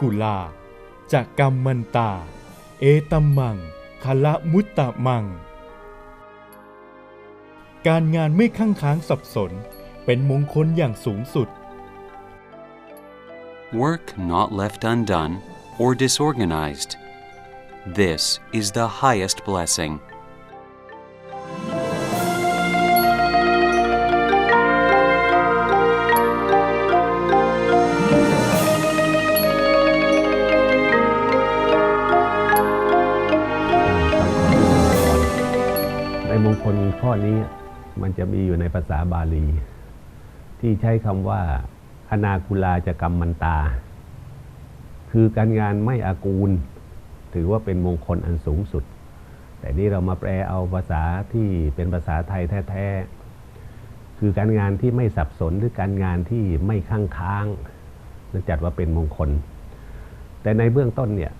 กุลาจากกรรมมันตา เอตัมมังคละมุตตะมัง การงานไม่ข้างค้างสับสน เป็นมงคลอย่างสูงสุด Work not left undone or disorganized. This is the highest blessing. นี้มันจะมีอยู่ในภาษาบาลี ที่ใช้คำว่าอนาคุลาจะกรรมมันตา คือการงานไม่อากูล ถือว่าเป็นมงคลอันสูงสุด แต่นี่เรามาแปลเอาภาษาที่เป็นภาษาไทยแท้ๆ คือการงานที่ไม่สับสนหรือการงานที่ไม่ข้างค้างนั่นจัดว่าเป็นมงคล แต่ในเบื้องต้นเนี่ย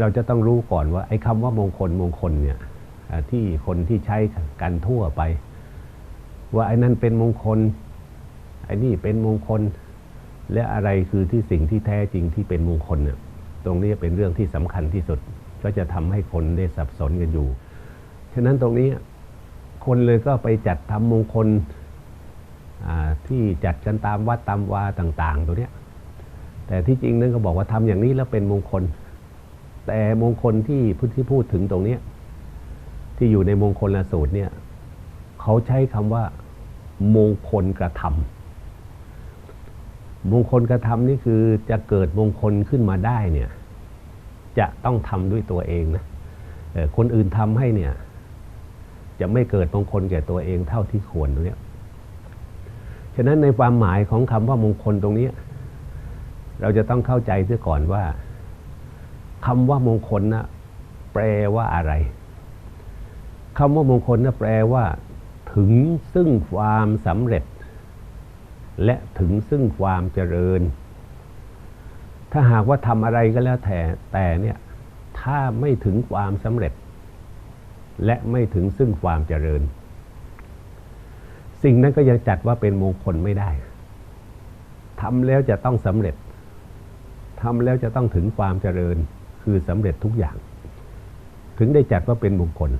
เราจะต้องรู้ก่อนว่าไอ้คำว่ามงคลมงคลเนี่ย ที่คนที่ใช้กันทั่วไป ว่าไอ้นั่นเป็นมงคลไอ้นี่เป็นมงคล และอะไรคือที่สิ่งที่แท้จริงที่เป็นมงคลเนี่ยตรงนี้เป็นเรื่องที่สำคัญที่สุด ก็จะทำให้คนได้สับสนกันอยู่ ฉะนั้นตรงนี้คนเลยก็ไปจัดทำมงคลที่จัดกันตามวัดตามวาต่าง ๆ ตัวเนี้ยแต่ที่จริงนั่นก็บอกว่าทำอย่างนี้แล้วเป็นมงคล แต่มงคลที่พุทธิพูดถึงตรงเนี้ ที่อยู่ในมงคลละสูตรเนี่ยเขาใช้คำว่า มงคลกระทำมงคลกระทำนี่คือจะเกิดมงคลขึ้นมาได้เนี่ยจะต้องทำด้วยตัวเองนะคนอื่นทำให้เนี่ยจะไม่เกิดมงคลแก่ตัวเองเท่าที่ควรตรงเนี้ยฉะนั้นในความหมายของคำว่ามงคลตรงนี้ เราจะต้องเข้าใจเสียก่อนว่าคำว่ามงคลนะแปลว่าอะไร คำว่ามงคลนะแปลว่า ถึงซึ่งความสำเร็จ และถึงซึ่งความเจริญ ถ้าหากว่าทำอะไรก็แล้วแต่แต่เนี่ยถ้าไม่ถึงความสำเร็จ และไม่ถึงซึ่งความเจริญ สิ่งนั้นก็ยังจัดว่าเป็นมงคลไม่ได้ทำแล้วจะต้องสำเร็จทำแล้วจะต้องถึงความเจริญ คือสำเร็จทุกอย่าง ถึงได้จัดว่าเป็นมงคล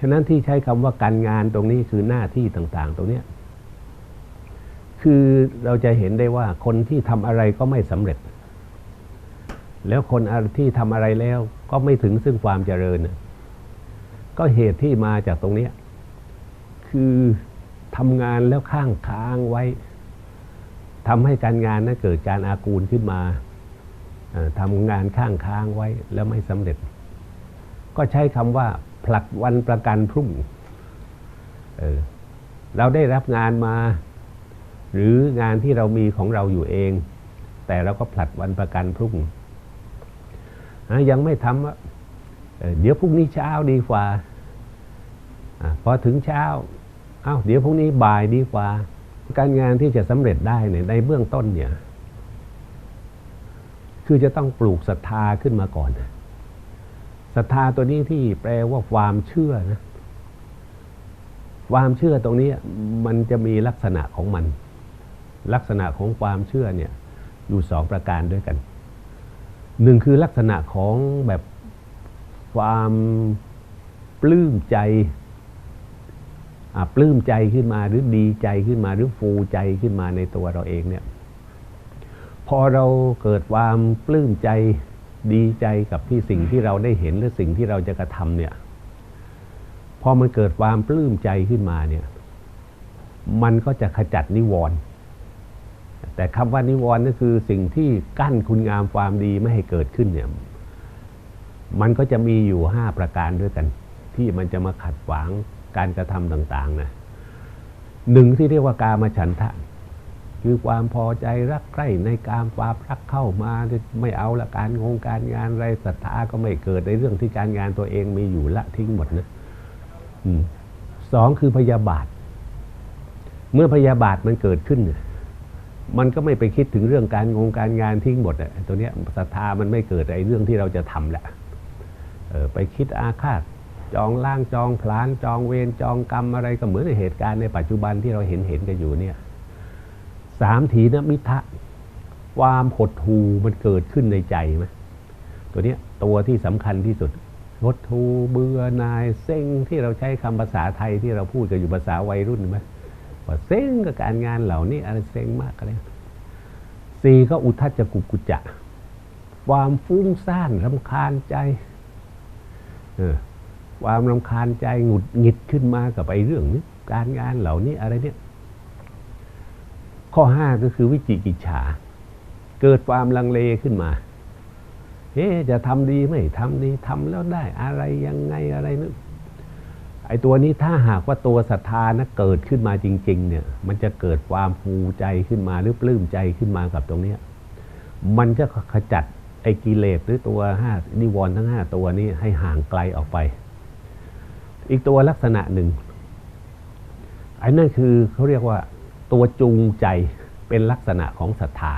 ฉะนั้นที่ใช้คำว่าการงานตรงนี้คือหน้าที่ต่างๆ ตรงเนี้ยคือเราจะเห็นได้ว่าคนที่ทำอะไรก็ไม่สำเร็จ แล้วคนที่ทำอะไรแล้วก็ไม่ถึงซึ่งความเจริญ ก็เหตุที่มาจากตรงเนี้ยคือทำงานแล้วข้างค้างไว้ทำให้การงานนั้นเกิดการอากูลขึ้นมาทำงานข้างค้างไว้แล้วไม่สำเร็จ ก็ใช้คำว่า ผลักวันประกันพรุ่งเออเราได้รับงานมา หรืองานที่เรามีของเราอยู่เอง แต่เราก็ผลัดวันประกันพรุ่งยังไม่ทำอะเออเดี๋ยวพรุ่งนี้เช้าดีกว่าอพอถึงเช้าเอ้าเดี๋ยวพรุ่งนี้บ่ายดีกว่า การงานที่จะสำเร็จได้เนี่ยในเบื้องต้นเนี่ย คือจะต้องปลูกศรัทธาขึ้นมาก่อน ศรัทธาตัวนี้ที่แปลว่าความเชื่อนะความเชื่อตรงนี้มันจะมีลักษณะของมัน ลักษณะของความเชื่อเนี่ยอยู่สองประการด้วยกันหนึ่งคือลักษณะของแบบความปลื้มใจปลื้มใจขึ้นมาหรือดีใจขึ้นมาหรือฟูใจขึ้นมาในตัวเราเองเนี่ย พอเราเกิดความปลื้มใจ ดีใจกับที่สิ่งที่เราได้เห็นหรือสิ่งที่เราจะกระทำเนี่ยพอมันเกิดความปลื้มใจขึ้นมาเนี่ย มันก็จะขจัดนิวรณ์แต่คำว่านิวรณ์ก็คือสิ่งที่กั้นคุณงามความดีไม่ให้เกิดขึ้นเนี่ย มันก็จะมีอยู่ห้าประการด้วยกัน ที่มันจะมาขัดขวางการกระทำต่าง ๆนะหนึ่งที่เรียกว่ากามฉันทะ คือความพอใจรักใคร่ในการความรักเข้ามาไม่เอาละการงงการงานไรศรัทธาก็ไม่เกิดในเรื่องที่การงานตัวเองมีอยู่ละทิ้งหมดนะสองคือพยาบาท เมื่อพยาบาทมันเกิดขึ้นเนี่ยมันก็ไม่ไปคิดถึงเรื่องการงงการงานทิ้งหมดอะตัวเนี้ยศรัทธามันไม่เกิดไอ้เรื่องที่เราจะทำแหละไปคิดอาฆาตจองล่างจองพลาน จองเวรจองกรรมอะไรก็เหมือนในเหตุการณ์ในปัจจุบันที่เราเห็นเห็นกันอยู่เนี่ย สามถีนมิทะความหดหูมันเกิดขึ้นในใจไหมตัวเนี้ยตัวที่สำคัญที่สุดหดหูเบื่อนายเซ็งที่เราใช้คำภาษาไทยที่เราพูดกันอยู่ภาษาวัยรุ่นไหมว่าเซ็งกับการงานเหล่านี้อะไรเซ็งมากอะไรสี่ก็อุทัจกุกุจจะ ความฟุ้งซ่านรำคาญใจเออความรำคาญใจหงุดหงิดขึ้นมากับไอ้เรื่องนี้การงานเหล่านี้อะไรเนี่ย ข้อห้าก็คือวิจิกิจฉา เกิดความลังเลขึ้นมาเฮ้จะทำดีไม่ทำดีทำแล้วได้อะไรยังไงอะไรนึกไอ้ตัวนี้ถ้าหากว่าตัวศรัทธานะเกิดขึ้นมาจริง ๆ เนี่ย มันจะเกิดความภูใจขึ้นมาหรือปลื้มใจขึ้นมากับตรงเนี้ยมันจะขจัดไอ้กิเลสหรือตัวห้านิวรณ์ทั้งห้าตัวนี้ให้ห่างไกลออกไป อีกตัวลักษณะหนึ่งไอ้นั่นคือเขาเรียกว่า ตัวจูงใจเป็นลักษณะของศรัทธา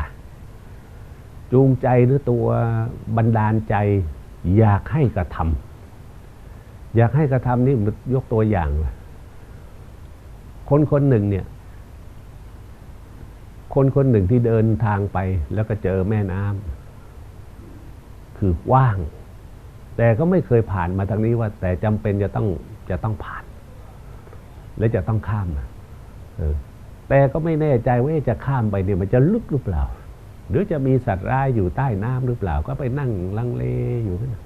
จูงใจหรือตัวบันดาลใจอยากให้กระทำอยากให้กระทำนี่ยกตัวอย่าง คนคนหนึ่งเนี่ย คนคนหนึ่งที่เดินทางไปแล้วก็เจอแม่น้ำคือว่าง แต่ก็ไม่เคยผ่านมาทางนี้ว่า แต่จำเป็นจะต้องจะต้องผ่าน และจะต้องข้ามเออ แต่ก็ไม่แน่ใจว่าจะข้ามไปเนี่ยมันจะลึกหรือเปล่า หรือจะมีสัตว์ร้ายอยู่ใต้น้ำหรือเปล่า ก็ไปนั่งลังเลอยู่นั่น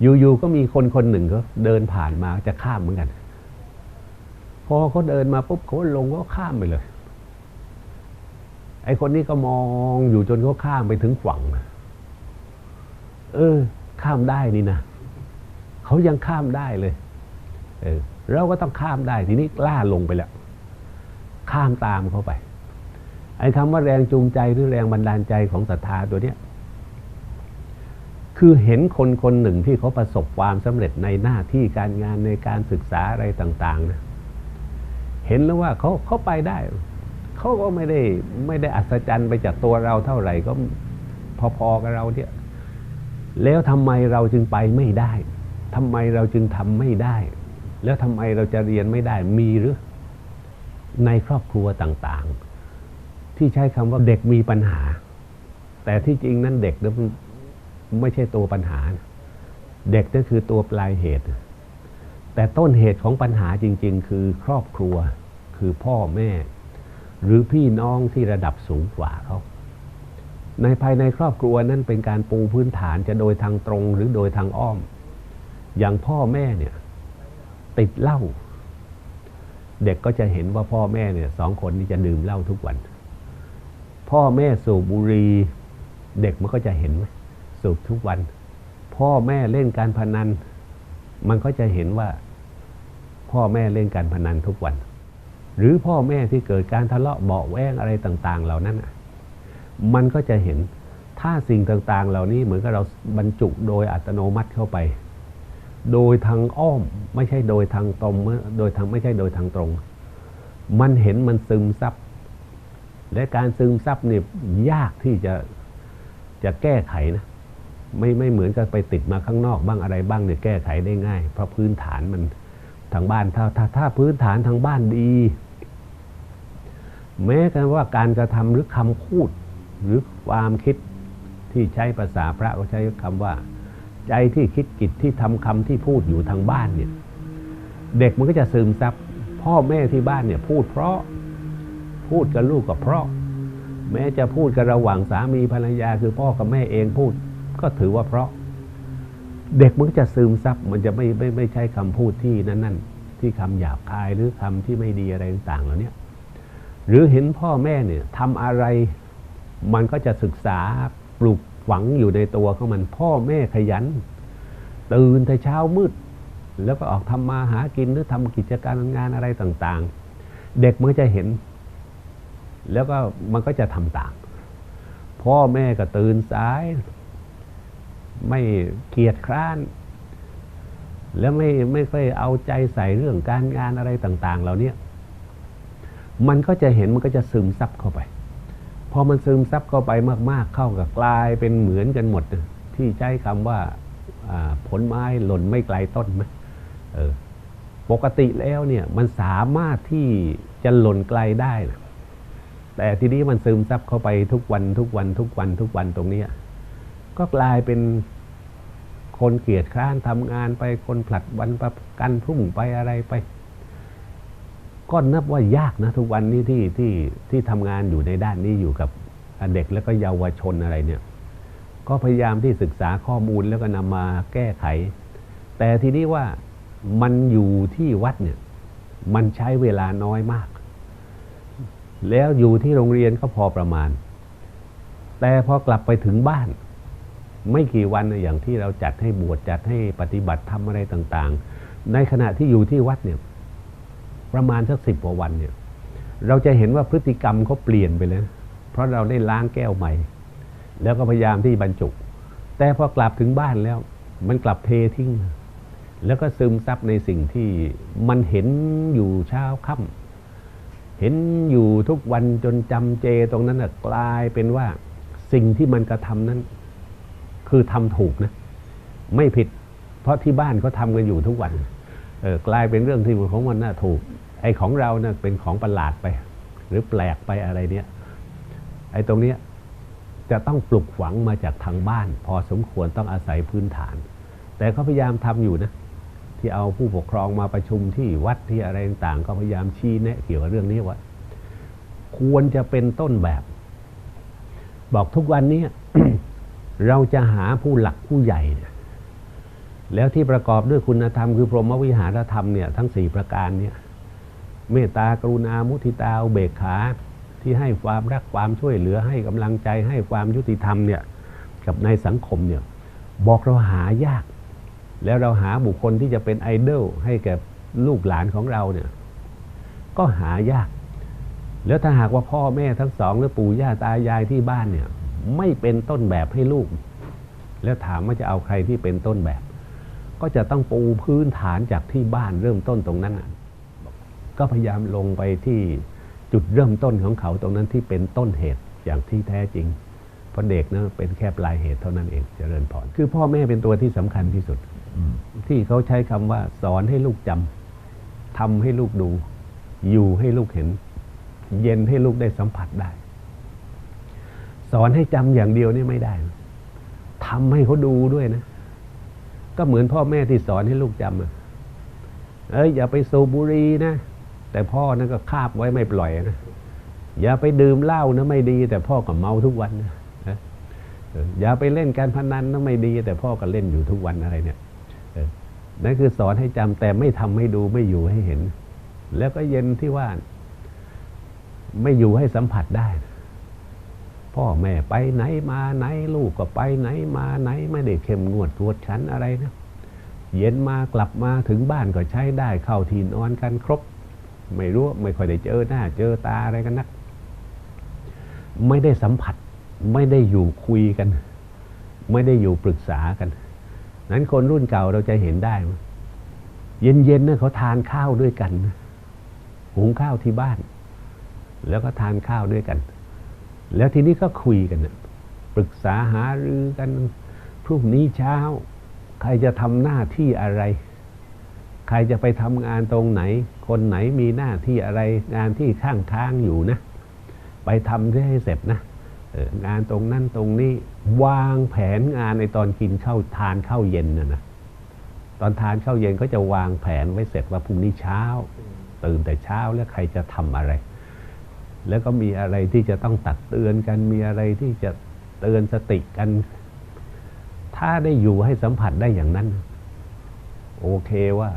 อยู่ๆก็มีคนคนหนึ่งเขาเดินผ่านมาจะข้ามเหมือนกัน พอเขาเดินมาปุ๊บเขาลงก็ข้ามไปเลย ไอ้คนนี้ก็มองอยู่จนเขาข้ามไปถึงฝั่งเออ ข้ามได้นี่นะเขายังข้ามได้เลย เออ เราก็ต้องข้ามได้ทีนี้ล่าลงไปแล้ว ข้ามตามเขาไป ไอ้คำว่าแรงจูงใจหรือแรงบันดาลใจของศรัทธาตัวเนี้ยคือเห็นคนคนหนึ่งที่เขาประสบความสำเร็จในหน้าที่การงานในการศึกษาอะไรต่างๆนะเห็นแล้วว่าเขาเขาไปได้ เขาก็ไม่ได้ไม่ได้อัศจรรย์ไปจากตัวเราเท่าไหร่ก็พอๆกับเราเนี่ยแล้วทำไมเราจึงไปไม่ได้ทำไมเราจึงทำไม่ได้ แล้วทำไมเราจะเรียนไม่ได้มีหรือ ในครอบครัวต่างๆ ที่ใช้คำว่าเด็กมีปัญหา แต่ที่จริงนั้นเด็กนั้นไม่ใช่ตัวปัญหา เด็กก็คือตัวปลายเหตุ แต่ต้นเหตุของปัญหาจริง ๆ คือครอบครัวคือพ่อแม่ หรือพี่น้องที่ระดับสูงกว่าเขาในภายในครอบครัวนั้นเป็นการปูพื้นฐานจะโดยทางตรงหรือโดยทางอ้อม อย่างพ่อแม่เนี่ย ติดเหล้า เด็กก็จะเห็นว่าพ่อแม่เนี่ยสองคนนี้จะดื่มเหล้าทุกวัน พ่อแม่สูบบุหรี่เด็กมันก็จะเห็นไหมสูบทุกวัน พ่อแม่เล่นการพนัน มันก็จะเห็นว่า พ่อแม่เล่นการพนันทุกวัน หรือพ่อแม่ที่เกิดการทะเลาะเบาแวงอะไรต่าง ๆ เหล่านั้นมันก็จะเห็นถ้าสิ่งต่าง ๆ เหล่านี้เหมือนกับเราบรรจุโดยอัตโนมัติเข้าไป โดยทางอ้อมไม่ใช่โดยทางตรงโดยทางไม่ใช่โดยทางตรง มันเห็นมันซึมซับและการซึมซับเนี่ยยากที่จะจะแก้ไขนะไม่ไม่เหมือนกับไปติดมาข้างนอกบ้างอะไรบ้างเนี่ยแก้ไขได้ง่าย เพราะพื้นฐานมันทางบ้านถ้าถ้าถ้าพื้นฐานทางบ้านดี แม้กันว่าการกระทำหรือคำพูดหรือความคิดที่ใช้ภาษาพระก็ใช้คำว่า ใจที่คิดกิจที่ทำคำที่พูดอยู่ทางบ้านเนี่ย เด็กมันก็จะซึมซับพ่อแม่ที่บ้านเนี่ย พูดเพราะพูดกับลูกก็เพราะ แม้จะพูดกันระหว่างสามีภรรยาคือพ่อกับแม่เองพูด ก็ถือว่าเพราะ เด็กมันก็จะซึมซับมันจะไม่ไม่ไม่ใช่คำพูดที่นั่นนั่นที่คำหยาบคายหรือคำที่ไม่ดีอะไรต่างๆเหล่านี้หรือเห็นพ่อแม่เนี่ยทำอะไรมันก็จะศึกษาปลูก ฝังอยู่ในตัวของมัน พ่อแม่ขยัน ตื่นแต่เช้ามืด แล้วก็ออกทำมาหากินหรือทำกิจการงานอะไรต่างๆ เด็กมันจะเห็น แล้วก็มันก็จะทำต่ามพ่อแม่ก็ตื่นสาย ไม่เกียจคร้าน แล้วไม่ไม่ค่อยเอาใจใส่เรื่องการงานอะไรต่าง ๆ เหล่านี้มันก็จะเห็นมันก็จะซึมซับเข้าไป อมันซึมซับเข้าไปมาก ๆ เข้ากับกลายเป็นเหมือนกันหมด ที่ใช้คำว่าผลไม้หล่นไม่ไกลต้นไหมเออปกติแล้วเนี่ยมันสามารถที่จะหล่นไกลได้นะแต่ทีนี้มันซึมซับเข้าไปทุกวันทุกวันทุกวันทุกวันตรงนี้ ก็กลายเป็นคนเกลียดคร้านทำงานไปคนผลัดวันประกันพรุ่งไปอะไรไป ก็นับว่ายากนะทุกวันนี้ที่ที่ที่ทำงานอยู่ในด้านนี้อยู่กับเด็กแล้วก็เยาวชนอะไรเนี่ย ก็พยายามที่ศึกษาข้อมูลแล้วก็นำมาแก้ไข แต่ทีนี้ว่ามันอยู่ที่วัดเนี่ยมันใช้เวลาน้อยมาก แล้วอยู่ที่โรงเรียนก็พอประมาณ แต่พอกลับไปถึงบ้าน ไม่กี่วันอย่างที่เราจัดให้บวชจัดให้ปฏิบัติทำอะไรต่าง ๆ ในขณะที่อยู่ที่วัดเนี่ย ประมาณสักสิบกว่าวันเนี่ยเราจะเห็นว่าพฤติกรรมเขาเปลี่ยนไปเลย เพราะเราได้ล้างแก้วใหม่ แล้วก็พยายามที่บรรจุ แต่พอกลับถึงบ้านแล้ว มันกลับเททิ้ง แล้วก็ซึมซับในสิ่งที่มันเห็นอยู่เช้าค่ำเห็นอยู่ทุกวันจนจำเจตรงนั้นนะกลายเป็นว่าสิ่งที่มันกระทำนั้น คือทำถูกนะ ไม่ผิด เพราะที่บ้านเขาทำกันอยู่ทุกวันเออกลายเป็นเรื่องที่ของมันน่าถูก อ้ของเรานะ่ะเป็นของประหลาดไป หรือแปลกไปอะไรเนี้ยไอ้ตรงเนี้ยจะต้องปลุกฝังมาจากทางบ้าน พอสมควรต้องอาศัยพื้นฐาน แต่เขาพยายามทำอยู่นะที่เอาผู้ปกครองมาประชุมที่วัดที่อะไรต่างๆ ก็พยายามชี้แนะเกี่ยวกับเรื่องนี้ว่า ควรจะเป็นต้นแบบ บอกทุกวันนี้เราจะหาผู้หลักผู้ใหญ่เนี่ยแล้วที่ประกอบด้วยคุณธรรมคือพรหมวิหารธรรมเนี่ยทั้งสี่ประการเนี่ย เมตตากรุณามุทิตาเบกขาที่ให้ความรักความช่วยเหลือให้กำลังใจให้ความยุติธรรมเนี่ยกับในสังคมเนี่ยบอกเราหายาก แล้วเราหาบุคคลที่จะเป็นไอดอลให้แก่ลูกหลานของเราเนี่ยก็หายาก แล้วถ้าหากว่าพ่อแม่ทั้งสองหรือปู่ย่าตายายที่บ้านเนี่ยไม่เป็นต้นแบบให้ลูก แล้วถามว่าจะเอาใครที่เป็นต้นแบบ ก็จะต้องปูพื้นฐานจากที่บ้านเริ่มต้นตรงนั้นนะ ก็พยายามลงไปที่จุดเริ่มต้นของเขาตรงนั้นที่เป็นต้นเหตุอย่างที่แท้จริง เพราะเด็กนะเป็นแค่ปลายเหตุเท่านั้นเองเจริญพรคือพ่อแม่เป็นตัวที่สำคัญที่สุด ที่เขาใช้คำว่าสอนให้ลูกจำทำให้ลูกดู อยู่ให้ลูกเห็น เย็นให้ลูกได้สัมผัสได้ สอนให้จำอย่างเดียวนี่ไม่ได้ทำให้เขาดูด้วยนะ ก็เหมือนพ่อแม่ที่สอนให้ลูกจำอะเอ้ยอย่าไปสูบบุหรี่นะ แต่พ่อนั่นก็คาบไว้ไม่ปล่อยนะอย่าไปดื่มเหล้านะไม่ดี แต่พ่อก็เมาทุกวันนะอย่าไปเล่นการพนันนะไม่ดี แต่พ่อก็เล่นอยู่ทุกวันอะไรเนี่ยนั่นคือสอนให้จำแต่ไม่ทำให้ดูไม่อยู่ให้เห็น แล้วก็เย็นที่ว่า ไม่อยู่ให้สัมผัสได้ พ่อแม่ไปไหนมาไหนลูกก็ไปไหนมาไหนไม่ได้เข้มงวดตรวจชั้นอะไรนะเย็นมากลับมาถึงบ้านก็ใช้ได้เข้าที่นอนกันครบ ไม่รู้ไม่ค่อยได้เจอหน้าเจอตาอะไรกันนัก ไม่ได้สัมผัสไม่ได้อยู่คุยกัน ไม่ได้อยู่ปรึกษากัน นั้นคนรุ่นเก่าเราจะเห็นได้ เย็นๆนะเขาทานข้าวด้วยกันหุงข้าวที่บ้าน แล้วก็ทานข้าวด้วยกัน แล้วทีนี้ก็คุยกันปรึกษาหารือกันพรุ่งนี้เช้า ใครจะทำหน้าที่อะไร ใครจะไปทำงานตรงไหน คนไหนมีหน้าที่อะไรงานที่ข้างค้างอยู่นะ ไปทำให้เสร็จนะงานตรงนั้นตรงนี้วางแผนงานในตอนกินข้าวทานข้าวเย็นนะนะตอนทานข้าวเย็นก็จะวางแผนไว้เสร็จว่าพรุ่งนี้เช้า ตื่นแต่เช้าแล้วใครจะทำอะไร แล้วก็มีอะไรที่จะต้องตักเตือนกันมีอะไรที่จะเตือนสติกัน ถ้าได้อยู่ให้สัมผัสได้อย่างนั้น โอเคว่า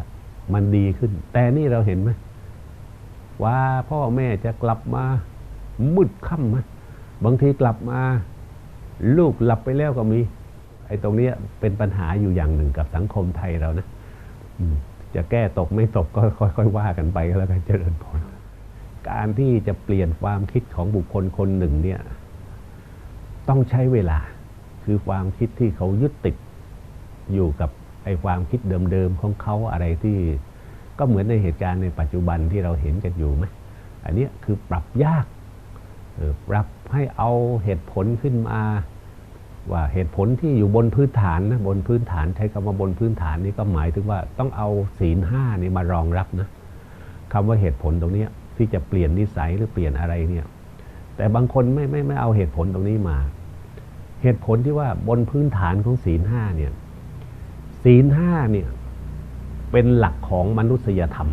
มันดีขึ้น แต่นี่เราเห็นไหมว่าพ่อแม่จะกลับมามืดค่ำไหมบางทีกลับมา ลูกหลับไปแล้วก็มี ไอ้ตรงนี้เป็นปัญหาอยู่อย่างหนึ่งกับสังคมไทยเรานะจะแก้ตกไม่ตกก็ค่อยๆว่ากันไปแล้วกันเจริญพรการที่จะเปลี่ยนความคิดของบุคคลคนหนึ่งเนี่ย ต้องใช้เวลาคือความคิดที่เขายึดติดอยู่กับ ไอ้ความคิดเดิมๆของเขาอะไรที่ก็เหมือนในเหตุการณ์ในปัจจุบันที่เราเห็นกันอยู่ไหมอันนี้คือปรับยากปรับให้เอาเหตุผลขึ้นมา ว่าเหตุผลที่อยู่บนพื้นฐานนะบนพื้นฐานใช้คำว่าบนพื้นฐานนี่ก็หมายถึงว่าต้องเอาศีลห้านี่มารองรับนะคำว่าเหตุผลตรงนี้ที่จะเปลี่ยนนิสัยหรือเปลี่ยนอะไรเนี่ยแต่บางคนไม่ไม่ไม่เอาเหตุผลตรงนี้มา เหตุผลที่ว่าบนพื้นฐานของศีลห้าเนี่ย ศีลห้าเนี่ย เป็นหลักของมนุษยธรรม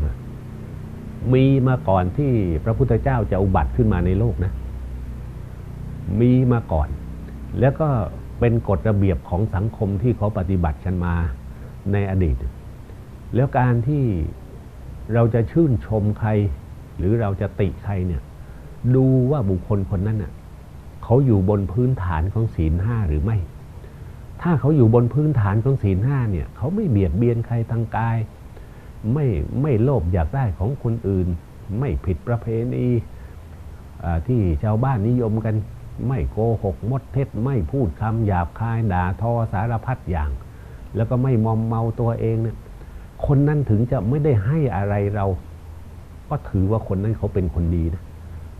มีมาก่อนที่พระพุทธเจ้าจะอุบัติขึ้นมาในโลกนะ มีมาก่อน แล้วก็เป็นกฎระเบียบของสังคมที่เขาปฏิบัติกันมาในอดีต แล้วการที่เราจะชื่นชมใคร หรือเราจะติใครเนี่ย ดูว่าบุคคลคนนั้นน่ะเขาอยู่บนพื้นฐานของศีลห้าหรือไม่ ถ้าเขาอยู่บนพื้นฐานของศีลห้าเนี่ยเขาไม่เบียดเบียนใครทางกาย ไม่ไม่โลภอยากได้ของคนอื่น ไม่ผิดประเพณีที่ชาวบ้านนิยมกันไม่โกหกมดเท็จไม่พูดคำหยาบคายด่าทอสารพัดอย่าง แล้วก็ไม่มอมเมาตัวเองเนี่ยคนนั้นถึงจะไม่ได้ให้อะไรเรา ก็ถือว่าคนนั้นเขาเป็นคนดีนะ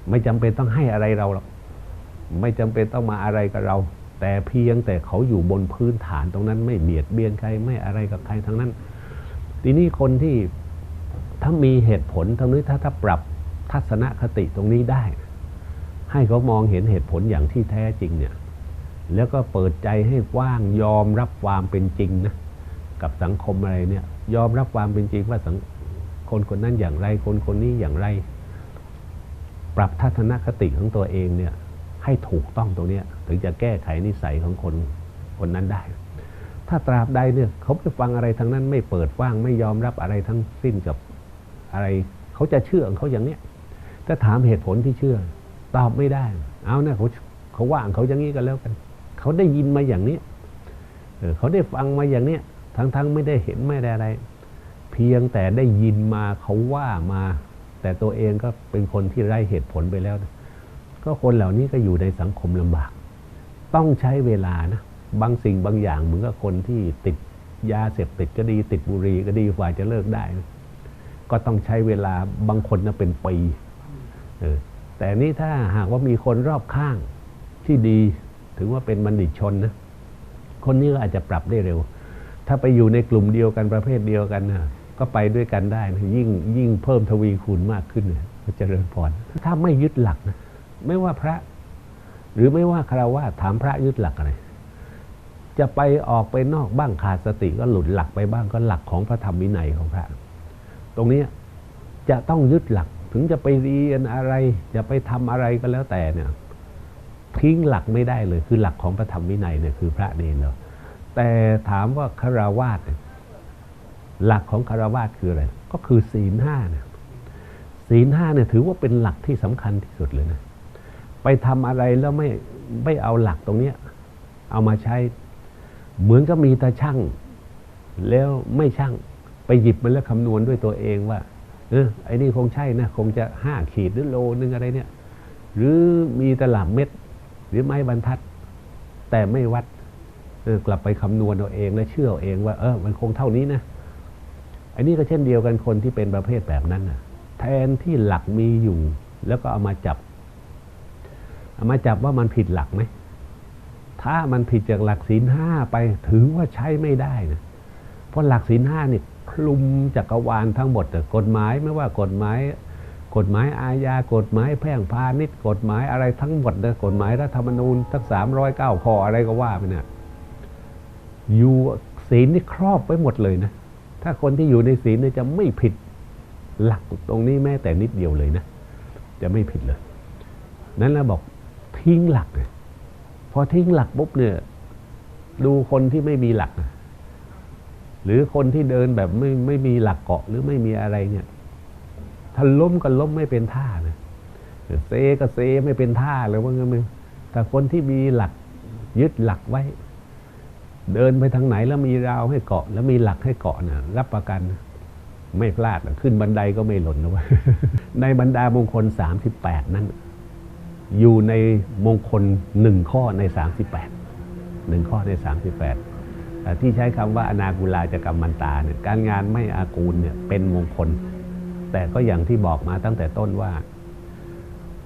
ไม่จำเป็นต้องให้อะไรเราหรอกไม่จำเป็นต้องมาอะไรกับเรา แต่เพียงแต่เขาอยู่บนพื้นฐานตรงนั้นไม่เบียดเบียนใครไม่อะไรกับใครทั้งนั้น ทีนี้คนที่ถ้ามีเหตุผลตรงนี้ถ้าถ้าปรับทัศนคติตรงนี้ได้ ให้เขามองเห็นเหตุผลอย่างที่แท้จริงเนี่ยแล้วก็เปิดใจให้กว้างยอมรับความเป็นจริงนะกับสังคมอะไรเนี่ย ยอมรับความเป็นจริงว่าสังคนคนนั้นอย่างไร คนคนนี้อย่างไร ปรับทัศนคติของตัวเองเนี่ย ให้ถูกต้องตรงนี้ถึงจะแก้ไขนิสัยของคนคนนั้นได้ ถ้าตราบใดเนี่ยเขาไม่ฟังอะไรทั้งนั้นไม่เปิดว่างไม่ยอมรับอะไรทั้งสิ้นกับอะไรเขาจะเชื่อของเขาอย่างเนี้ยถ้าถามเหตุผลที่เชื่อ ตอบไม่ได้ เอานะเขาเขาว่างเขาอย่างนี้กันแล้วกัน เขาได้ยินมาอย่างนี้เออเขาได้ฟังมาอย่างเนี้ยทั้งๆไม่ได้เห็นไม่ได้อะไร เพียงแต่ได้ยินมาเขาว่ามา แต่ตัวเองก็เป็นคนที่ไร้เหตุผลไปแล้วนะ ก็คนเหล่านี้ก็อยู่ในสังคมลำบาก ต้องใช้เวลานะบางสิ่งบางอย่างเหมือนกับคนที่ติดยาเสพติดก็ดีติดบุหรี่ก็ดีกว่าจะเลิกได้นะก็ต้องใช้เวลาบางคนนะเป็นปีเออแต่นี่ถ้าหากว่ามีคนรอบข้างที่ดีถึงว่าเป็นบัณฑิตชนนะคนนี้ก็อาจจะปรับได้เร็ว ถ้าไปอยู่ในกลุ่มเดียวกันประเภทเดียวกันนะก็ไปด้วยกันได้นะยิ่งยิ่งเพิ่มทวีคูณมากขึ้นนะเจริญพรถ้าไม่ยึดหลักนะ ไม่ว่าพระ หรือไม่ว่าคารวะถามพระยึดหลักอะไรจะไปออกไปนอกบ้างขาดสติก็หลุดหลักไปบ้างก็หลักของพระธรรมวินัยของพระ ตรงนี้จะต้องยึดหลักถึงจะไปเรียนอะไร จะไปทำอะไรก็แล้วแต่เนี่ยทิ้งหลักไม่ได้เลยคือหลักของพระธรรมวินัยเนี่ยคือพระเนรเนาแต่ถามว่าคารวาสหลักของคารวาสคืออะไร ก็คือศีลห้าเนี่ยศีลห้าเนี่ยถือว่าเป็นหลักที่สำคัญที่สุดเลยนะ ไปทำอะไรแล้วไม่ไม่เอาหลักตรงนี้เอามาใช้ เหมือนก็มีตาช่างแล้วไม่ช่างไปหยิบมันแล้วคำนวณด้วยตัวเองว่า เออไอ้นี่คงใช่นะ คงจะห้าขีดหรือโลนึงอะไรเนี่ย หรือมีตลับเม็ด หรือไม้บรรทัด แต่ไม่วัดเออกลับไปคำนวณเอาเองและเชื่อเองว่า เออ มันคงเท่านี้นะอันนี้ก็เช่นเดียวกันคนที่เป็นประเภทแบบนั้นนะแทนที่หลักมีอยู่ แล้วก็เอามาจับ มาจับว่ามันผิดหลักไหม ถ้ามันผิดจากหลักศีลห้าไปถือว่าใช้ไม่ได้นะ เพราะหลักศีลห้านี่คลุมจักรวาลทั้งหมดกฎหมายไม่ว่ากฎหมายกฎหมายอาญากฎหมายแพ่งพาณิชย์กฎหมายอะไรทั้งหมดนะกฎหมายรัฐธรรมนูญทั้งสามร้อยเก้าข้ออะไรก็ว่าไปเนี่ยอยู่ศีลนี่ครอบไว้หมดเลยนะ ถ้าคนที่อยู่ในศีลเนี่ยจะไม่ผิดหลักตรงนี้แม้แต่นิดเดียวเลยนะ จะไม่ผิดเลย นั้นเราบอก ทิ้งหลักเลยพอทิ้งหลักปุ๊บเนี่ย ดูคนที่ไม่มีหลัก หรือคนที่เดินแบบไม่ไม่มีหลักเกาะหรือไม่มีอะไรเนี่ยถ้าล้มก็ล้มไม่เป็นท่านะเซก็เซไม่เป็นท่าเลยว่างั้นมึงแต่คนที่มีหลักยึดหลักไว้ เดินไปทางไหนแล้วมีราวให้เกาะ แล้วมีหลักให้เกาะนะรับประกันนะไม่พลาดขึ้นบันไดก็ไม่หล่นนะวะในบรรดามงคล 38 นั้น อยู่ในมงคลหนึ่งข้อใน 38หนึ่งข้อใน 38แต่ที่ใช้คำว่าอนากุลาจะกรรมมันตาเนี่ยการงานไม่อากูลเนี่ยเป็นมงคล แต่ก็อย่างที่บอกมาตั้งแต่ต้นว่า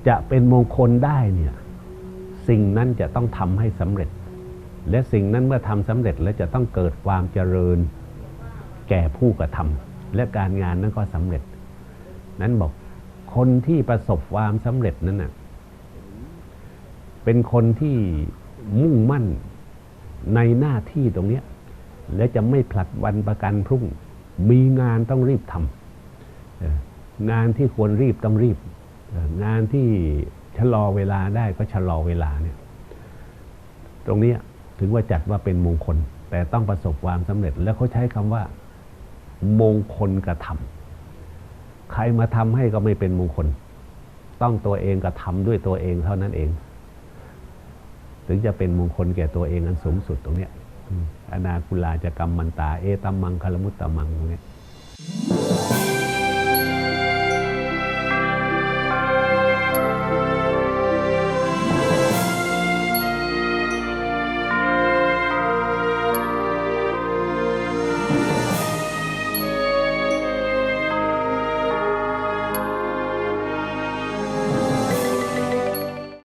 จะเป็นมงคลได้เนี่ยสิ่งนั้นจะต้องทำให้สำเร็จ และสิ่งนั้นเมื่อทำสำเร็จแล้วจะต้องเกิดความเจริญแก่ผู้กระทำและการงานนั้นก็สำเร็จ นั้นบอกคนที่ประสบความสำเร็จนั้นน่ะ เป็นคนที่มุ่งมั่นในหน้าที่ตรงนี้ และจะไม่ผลัดวันประกันพรุ่ง มีงานต้องรีบทำงานที่ควรรีบต้องรีบ งานที่ชะลอเวลาได้ก็ชะลอเวลาเนี่ย ตรงนี้ถึงว่าจัดว่าเป็นมงคล แต่ต้องประสบความสำเร็จ แล้วเขาใช้คำว่า มงคลกระทำใครมาทำให้ก็ไม่เป็นมงคล ต้องตัวเองกระทำด้วยตัวเองเท่านั้นเอง ถึงจะเป็นมงคลแก่ตัวเองอันสูงสุดตรงเนี้ยอนาคุลาจะกรรมมันตา เอตัมมังคารมุตตะมังตรงเนี้ย